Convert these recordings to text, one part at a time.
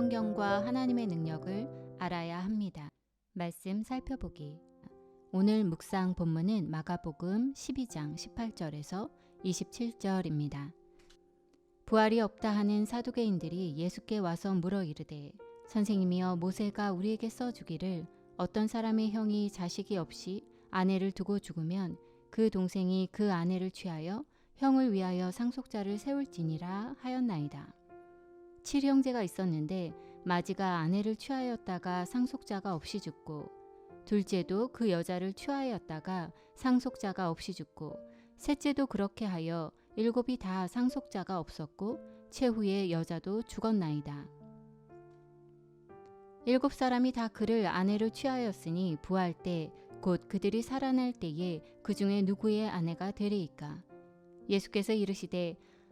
성경과 하나님의 능력을 알아야 합니다. 말씀 살펴보기. 오늘 묵상 본문은 마가복음 12장 18절에서 27절입니다. 부활이 없다 하는 사두개인들이 예수께 와서 물어 이르되 선생님이여 모세가 우리에게 써 주기를 어떤 사람의 형이 자식이 없이 아내를 두고 죽으면 그 동생이 그 아내를 취하여 형을 위하여 상속자를 세울지니라 하였나이다. 칠형제가 있었는데 마지가 아내를 취하였다가 상속자가 없이 죽고 둘째도 그 여자를 취하였다가 상속자가 없이 죽고 셋째도 그렇게 하여 일곱이 다 상속자가 없었고 최후의 여자도 죽었나이다. 일곱 사람이 다 그를 아내로 취하였으니 부할 때곧 그들이 살아날 때에 그 중에 누구의 아내가 되리이까. 예수께서 이르시되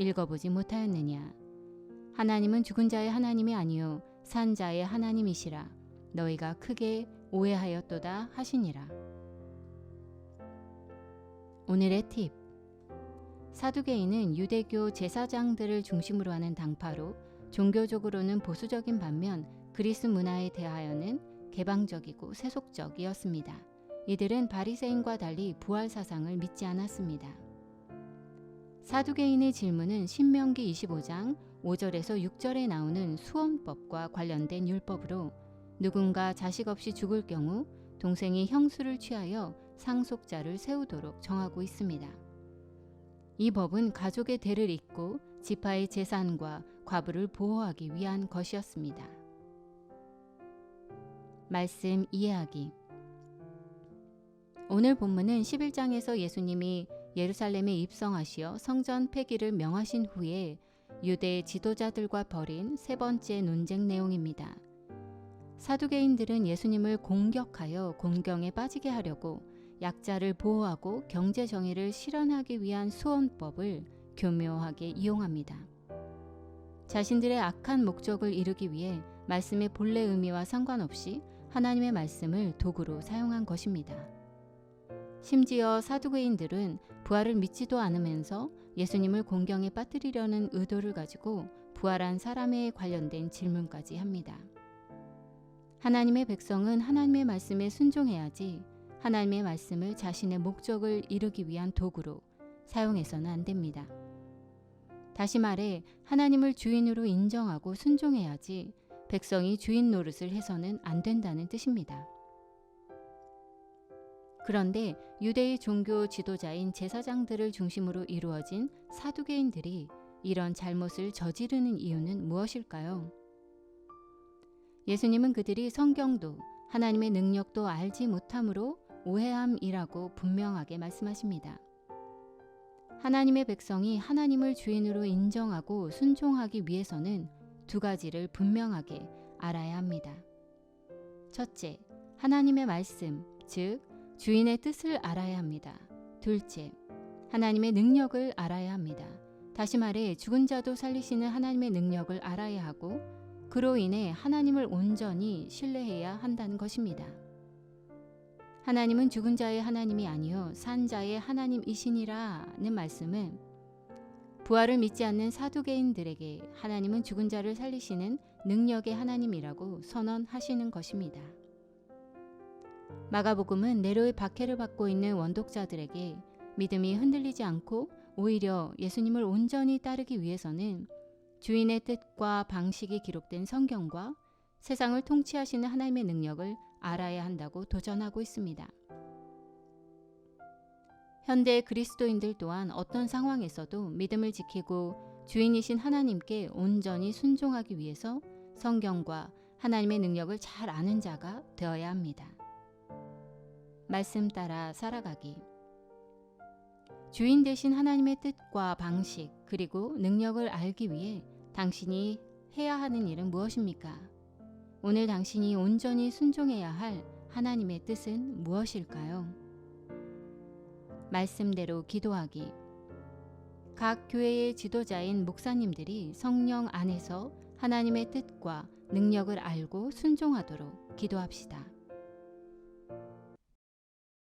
읽어보지 못하였느냐 하나님은 죽은 자의 하나님이 아니요 산 자의 하나님이시라 너희가 크게 오해하였도다 하시니라 오늘의 팁 사두개인은 유대교 제사장들을 중심으로 하는 당파로 종교적으로는 보수적인 반면 그리스 문화에 대하여는 개방적이고 세속적이었습니다. 이들은 바리새인과 달리 부활 사상을 믿지 않았습니다. 사두개인의 질문은 신명기 25장 5절에서 6절에 나오는 수원법과 관련된 율법으로 누군가 자식 없이 죽을 경우 동생이 형수를 취하여 상속자를 세우도록 정하고 있습니다. 이 법은 가족의 대를 잇고 지파의 재산과 과부를 보호하기 위한 것이었습니다. 말씀 이해하기 오늘 본문은 11장에서 예수님이 예루살렘에 입성하시어 성전 폐기를 명하신 후에 유대 지도자들과 벌인 세 번째 논쟁 내용입니다. 사두개인들은 예수님을 공격하여 곤경에 빠지게 하려고 약자를 보호하고 경제 정의를 실현하기 위한 수원법을 교묘하게 이용합니다. 자신들의 악한 목적을 이루기 위해 말씀의 본래 의미와 상관없이 하나님의 말씀을 도구로 사용한 것입니다. 심지어 사두개인들은 부활을 믿지도 않으면서 예수님을 공경에 빠뜨리려는 의도를 가지고 부활한 사람에 관련된 질문까지 합니다. 하나님의 백성은 하나님의 말씀에 순종해야지 하나님의 말씀을 자신의 목적을 이루기 위한 도구로 사용해서는 안 됩니다. 다시 말해 하나님을 주인으로 인정하고 순종해야지 백성이 주인 노릇을 해서는 안 된다는 뜻입니다. 그런데 유대의 종교 지도자인 제사장들을 중심으로 이루어진 사두개인들이 이런 잘못을 저지르는 이유는 무엇일까요? 예수님은 그들이 성경도 하나님의 능력도 알지 못함으로 오해함이라고 분명하게 말씀하십니다. 하나님의 백성이 하나님을 주인으로 인정하고 순종하기 위해서는 두 가지를 분명하게 알아야 합니다. 첫째, 하나님의 말씀, 즉, 주인의 뜻을 알아야 합니다. 둘째, 하나님의 능력을 알아야 합니다. 다시 말해, 죽은 자도 살리시는 하나님의 능력을 알아야 하고, 그로 인해 하나님을 온전히 신뢰해야 한다는 것입니다. 하나님은 죽은 자의 하나님이 아니요 산 자의 하나님이시니라는 말씀은 부활을 믿지 않는 사두개인들에게 하나님은 죽은 자를 살리시는 능력의 하나님이라고 선언하시는 것입니다. 마가복음은 네로의 박해를 받고 있는 원독자들에게 믿음이 흔들리지 않고 오히려 예수님을 온전히 따르기 위해서는 주인의 뜻과 방식이 기록된 성경과 세상을 통치하시는 하나님의 능력을 알아야 한다고 도전하고 있습니다. 현대 그리스도인들 또한 어떤 상황에서도 믿음을 지키고 주인이신 하나님께 온전히 순종하기 위해서 성경과 하나님의 능력을 잘 아는 자가 되어야 합니다. 말씀 따라 살아가기. 주인 대신 하나님의 뜻과 방식 그리고 능력을 알기 위해 당신이 해야 하는 일은 무엇입니까? 오늘 당신이 온전히 순종해야 할 하나님의 뜻은 무엇일까요? 말씀대로 기도하기. 각 교회의 지도자인 목사님들이 성령 안에서 하나님의 뜻과 능력을 알고 순종하도록 기도합시다.